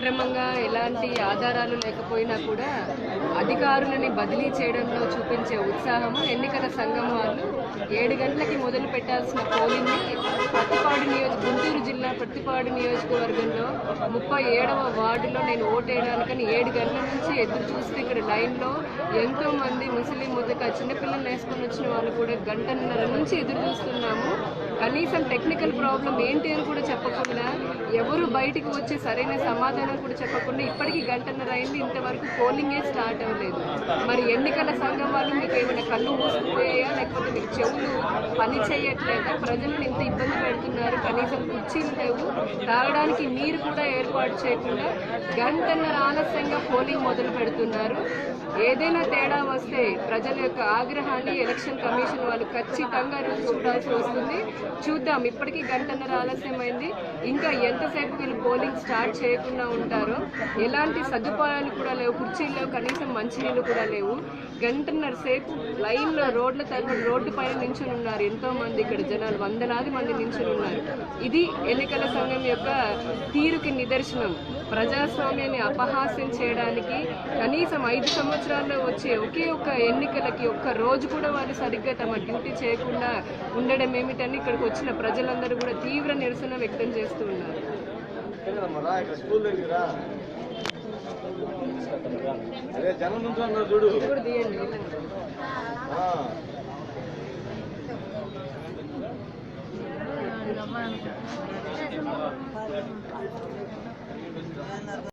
అక్రమంగా ఎలాంటి ఆధారాలు లేకపోయినా కూడా అధికారులని బదిలీ చేయడంలో చూపించే ఉత్సాహము ఎన్నికల సంఘం వాళ్ళు ఏడు గంటలకి మొదలు పెట్టాల్సిన పోలింగ్ని ప్రతిపాడు నియోజక గుంటూరు జిల్లా ప్రతిపాడు నియోజకవర్గంలో ముప్పై ఏడవ వార్డులో నేను ఓటేయడానికని ఏడు గంటల నుంచి ఎదురు చూస్తే ఇక్కడ లైన్లో ఎంతో మంది ముస్లిం ముద్దక చిన్నపిల్లలు వేసుకొని వచ్చిన వాళ్ళు కూడా గంటన్నర నుంచి ఎదురు చూస్తున్నాము. కనీసం టెక్నికల్ ప్రాబ్లం ఏంటి అని కూడా చెప్పకుండా బయటికి వచ్చి సరైన సమాధానం కూడా చెప్పకుండా ఇప్పటికీ గంటన్నర అయింది ఇంతవరకు పోలింగే స్టార్ట్ అవ్వలేదు. మరి ఎన్నికల సంఘం వాళ్ళు మీకు ఏమైనా కళ్ళు మూసుకుపోయాయా? లేకపోతే మీకు చెవులు పని చేయట్లేదా? ప్రజలను ఇంత ఇబ్బంది పెడుతున్నారు కనీసం కుర్చీలు లేవు. తాగడానికి నీరు కూడా ఏర్పాటు చేయకుండా గంటన్నర ఆలస్యంగా పోలింగ్ మొదలు పెడుతున్నారు. ఏదైనా తేడా వస్తే ప్రజల యొక్క ఆగ్రహాన్ని ఎలక్షన్ కమిషన్ వాళ్ళు ఖచ్చితంగా చూడాల్సి వస్తుంది. చూద్దాం ఇప్పటికీ గంటన్నర ఆలస్యమైంది. ఇంకా ఎంతసేపు వీళ్ళు పోలింగ్ స్టార్ట్ చేయకుండా ఉంటారో. ఎలాంటి సదుపాయాలు కూడా లేవు. కుర్చీలు కనీసం మంచినీళ్ళు కూడా లేవు. గంటన్నర సేపు లైన్లో రోడ్ల తరపున రోడ్డు పైన నించుని ఉన్నారు ఎంతో మంది ఇక్కడ జనాలు. వందలాది మంది నించుని ఉన్నారు. ఇది ఎన్నికల సంఘం యొక్క తీరుకి నిదర్శనం. ప్రజాస్వామ్యాన్ని అపహాస్యం చేయడానికి కనీసం ఐదు సంవత్సరాల్లో వచ్చే ఒకే ఒక్క ఎన్నికలకి ఒక్క రోజు కూడా వాళ్ళు సరిగ్గా తమ డ్యూటీ చేయకుండా ఉండడం ఏమిటని ఇక్కడికి వచ్చిన ప్రజలందరూ కూడా తీవ్ర నిరసన వ్యక్తం చేస్తూ ఉన్నారు. రా ఇక్కడ స్కూల్ దగ్గర అదే జనం నుంచి అన్నారు చూడు ఆ.